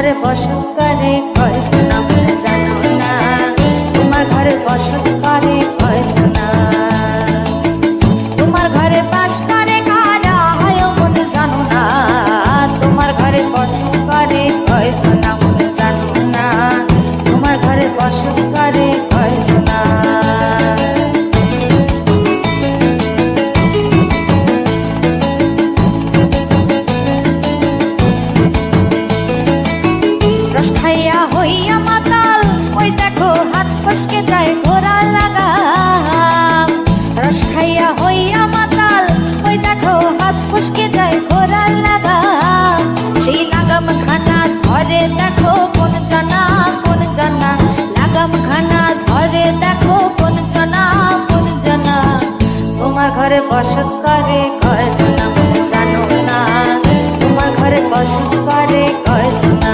ঘরে বসত করে কয় শোনা খাইয়া হইয়া মাতাল, ওই দেখো হাত ফসকে যায় ঘোরা লাগাম। রস খাইয়া হইয়া মাতাল, ওই দেখো হাত ফসকে যায় ঘোরা লাগাম। সেই লাগাম খানা ধরে দেখো কোন জানা কোন জানা। লাগাম খানা ধরে দেখো কোন জানা কোন জানা। তোমার ঘরে বসত করে কয় জানা জানো না? তোমার ঘরে বসত করে কয় জানা